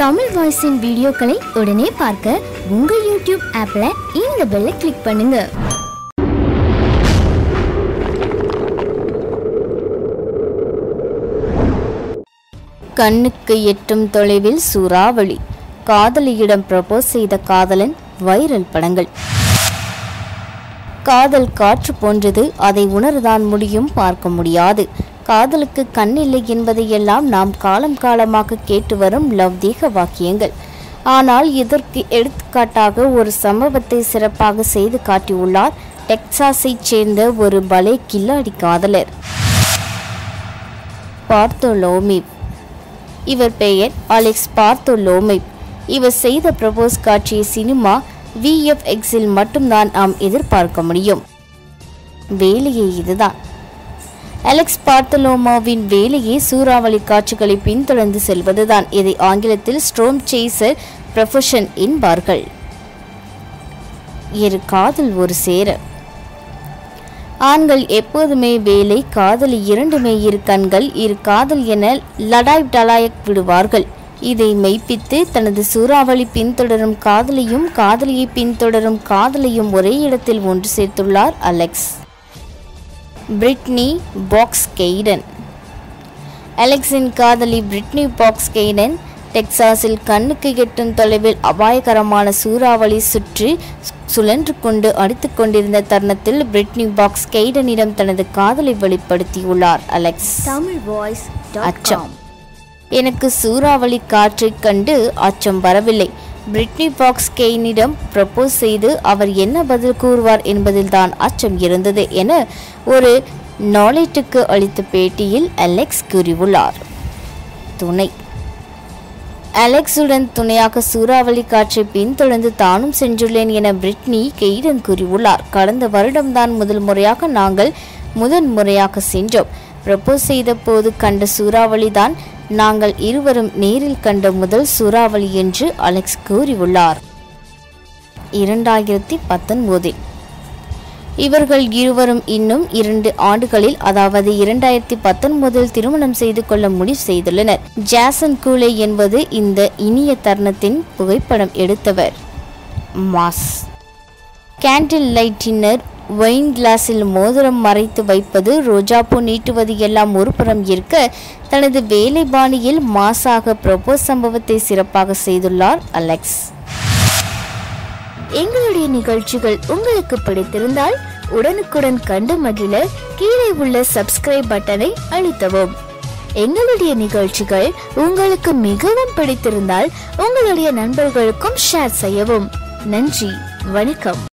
தமிழ் வாய்ஸின் வீடியோக்களை உடனே பார்க்க உங்கள் யூடியூப் ஆப்ல இந்த பெல்லை கிளிக் பண்ணுங்க. கண்ணுக்கு எட்டும் தொலைவில் சூறாவளி. காதலியிடம் ப்ரப்போஸ் செய்த காதலன் வைரல் படங்கள். காதல் காற்று போன்றது அதை உணர்தான் முடியும் பார்க்க முடியாது. காதலுக்கு கண் இல்லை என்பதையெல்லாம் நாம் காலம் காலமாக கேட்டு வரும் லவ்தீக வாக்கியங்கள். ஆனால் இதற்கு எடுத்துக்காட்டாக ஒரு சம்பவத்தை சிறப்பாக செய்து காட்டியுள்ளார் டெக்சாஸைச் சேர்ந்த ஒரு பலே கில்லாடி காதலர். பார்த்தோலோமிப் இவர் பெயர் அலெக்ஸ் பார்த்தோலோமிப் இவர் செய்த ப்ரப்போஸ் காட்சிய சினிமா விஎஃப்எக்ஸில் மட்டும்தான் நாம் எதிர்பார்க்க முடியும். வேலையே இதுதான். அலெக்ஸ் பார்த்தலோமாவின் வேலையே சூறாவளி காட்சிகளை பின்தொடர்ந்து செல்வதுதான். இதை ஆங்கிலத்தில் ஸ்ட்ரோம் சேசர் ப்ரொஃபஷன் என்பார்கள். இரு காதல் ஒரு சேர. ஆண்கள் எப்போதுமே வேலை காதல் இரண்டுமே இரு கண்கள் இரு காதல் என லடாய் டலாயக் விடுவார்கள். இதை மெய்ப்பித்து தனது சூறாவளி பின்தொடரும் காதலியும் காதலியை பின்தொடரும் காதலையும் ஒரே இடத்தில் ஒன்று சேர்த்துள்ளார் அலெக்ஸ் பிரிட்னி பாக்ஸ் கெய்டன். அலெக்ஸின் காதலி பிரிட்னி பாக்ஸ் கெய்டன் டெக்சாஸில் கண்ணுக்கு எட்டும் தொலைவில் அபாயகரமான சூறாவளி சுற்றி சுழன்று கொண்டு அடித்துக் கொண்டிருந்த தருணத்தில் பிரிட்னி பாக்ஸ் கெய்டனிடம் தனது காதலை வெளிப்படுத்தியுள்ளார் அலெக்ஸ். தமிழ் வாய்ஸ் அச்சம். எனக்கு சூறாவளி காற்றைக் கண்டு அச்சம் வரவில்லை. பிரிட்னி பாக்ஸ் கெய்னிடம் ப்ரப்போஸ் செய்து அவர் என்ன பதில் கூறுவார் என்பதில்தான் அச்சம் இருந்தது என ஒரு நாலேட்டுக்கு அளித்த பேட்டியில் அலெக்ஸ் கூறியுள்ளார். துணை. அலெக்ஸுடன் துணையாக சூறாவளி காற்றை பின்தொடர்ந்து தானும் சென்றுள்ளேன் என பிரிட்னி கெய்டன் கூறியுள்ளார். கடந்த வருடம்தான் முதல் முறையாக நாங்கள் முதன் முறையாக சென்றோம். ப்ரப்போஸ் செய்த போது கண்ட சூறாவளி தான் நாங்கள் இருவரும் நேரில் கண்ட முதல் சூறாவளி என்று அலெக்ஸ் கூறியுள்ளார். இரண்டாயிரத்தி பத்தொன்பதில். இவர்கள் இருவரும் இன்னும் இரண்டு ஆண்டுகளில் அதாவது இரண்டாயிரத்தி பத்தொன்பதில் திருமணம் செய்து கொள்ள முடிவு செய்துள்ளனர். ஜாசன் கூலே என்பது இந்த இனிய தருணத்தின் புகைப்படம் எடுத்தவர். Mass. Candle light dinner wine கிளாஸில் மோதிரம் மறைத்து வைப்பது ரோஜாப்பூ நீட்டுவது எல்லாம் ஒருபுறம் இருக்க தனது வேலை பாணியில் மாசாக ப்ரொபோஸ் சம்பவத்தை சிறப்பாக செய்துள்ளார் அலெக்ஸ். எங்களுடைய நிகழ்ச்சிகள் உங்களுக்கு பிடித்திருந்தால் உடனுக்குடன் கண்டு மகிழ கீழே உள்ள சப்ஸ்கிரைப் பட்டனை அழுத்தவும். எங்களுடைய நிகழ்ச்சிகள் உங்களுக்கு மிகவும் பிடித்திருந்தால் உங்களுடைய நண்பர்களுக்கும் ஷேர் செய்யவும். நன்றி வணக்கம்.